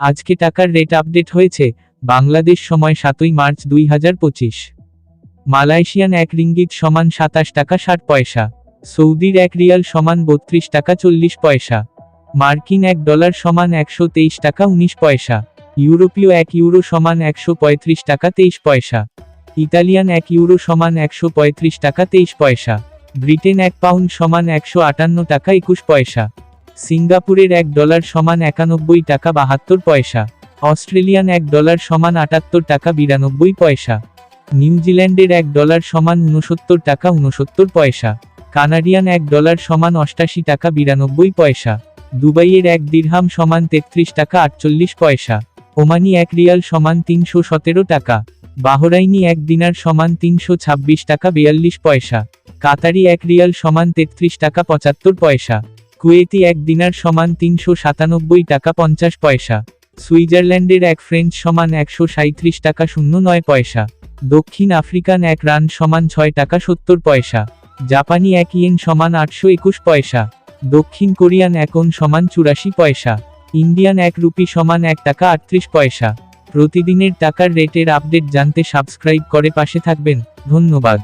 আজকে টাকার rate update হয়েছে? বাংলাদেশ সময় সাতই মার্চ দুই হাজার পঁচিশ। মালয়েশিয়ান এক রিঙ্গিত সমান সাতাশ টাকা ষাট পয়সা। সৌদির এক রিয়াল সমান বত্রিশ টাকা চল্লিশ পয়সা। মার্কিন এক ডলার সমান একশো তেইশ টাকা উনিশ পয়সা। ইউরোপীয় এক ইউরো সমান একশো পঁয়ত্রিশ টাকা তেইশ পয়সা। ইতালিয়ান এক ইউরো সমান একশো পঁয়ত্রিশ টাকা তেইশ পয়সা। ব্রিটেন এক পাউন্ড সমান একশো আটান্ন টাকা একুশ পয়সা। সিঙ্গাপুরের এক ডলার সমান একানব্বই টাকা বাহাত্তর পয়সা, অস্ট্রেলিয়ান এক ডলার সমান আটাত্তর টাকা বিরানব্বই পয়সা, নিউজিল্যান্ডের এক ডলার সমান উনসত্তর টাকা উনসত্তর পয়সা, কানাডিয়ান এক ডলার সমান অষ্টাশি টাকা বিরানব্বই পয়সা, দুবাইয়ের এক দিরহাম সমান তেত্রিশ টাকা আটচল্লিশ পয়সা, ওমানি এক রিয়াল সমান তিনশো সতেরো টাকা, বাহরাইনি এক দিনার সমান তিনশো ছাব্বিশ টাকা বিয়াল্লিশ পয়সা, কাতারি এক রিয়াল সমান তেত্রিশ টাকা পঁচাত্তর পয়সা। কুয়েতি এক দিনার সমান তিনশো সাতানব্বই টাকা পঞ্চাশ পয়সা। সুইজারল্যান্ডের এক ফ্রেঞ্চ সমান একশো সাঁত্রিশ টাকা শূন্য নয় পয়সা। দক্ষিণ আফ্রিকান এক রান সমান ছয় টাকা সত্তর পয়সা। জাপানি এক ইয়েন সমান আটশো একুশ পয়সা। দক্ষিণ কোরিয়ান এক ওন সমান চুরাশি পয়সা। ইন্ডিয়ান এক রুপি সমান এক টাকা আটত্রিশ পয়সা। প্রতিদিনের টাকার রেটের আপডেট জানতে সাবস্ক্রাইব করে পাশে থাকবেন। ধন্যবাদ।